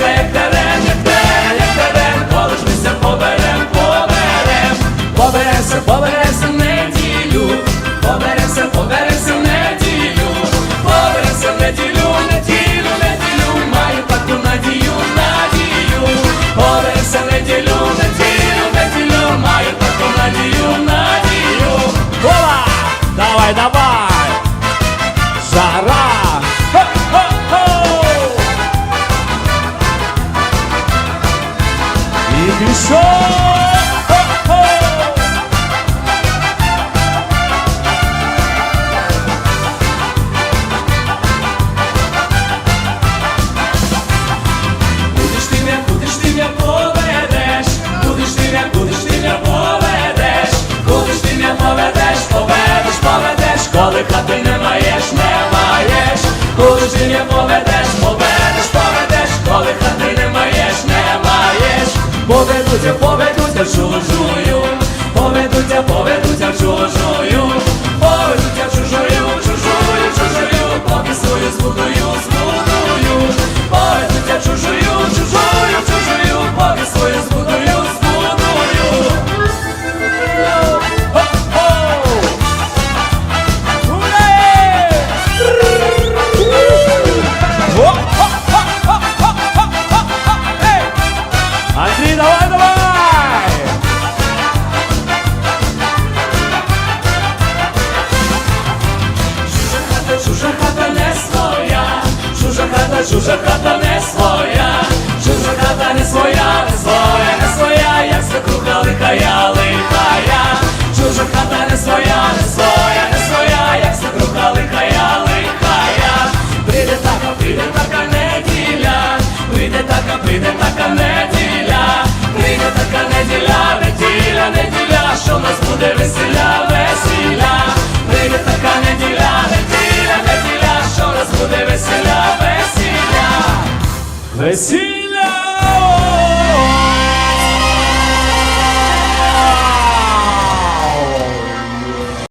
жде, як терен, як терен, як терен, коли ж мися неділю, поберемся, поберемся в неділю, поберемся в неділю, неділю, надію, надію, поберемся в неділю, неділю, неділю, маю надію, надію. Давай, давай! E Show! Чужа хата не своя, чужа хата, чужа хата не своя. Receive!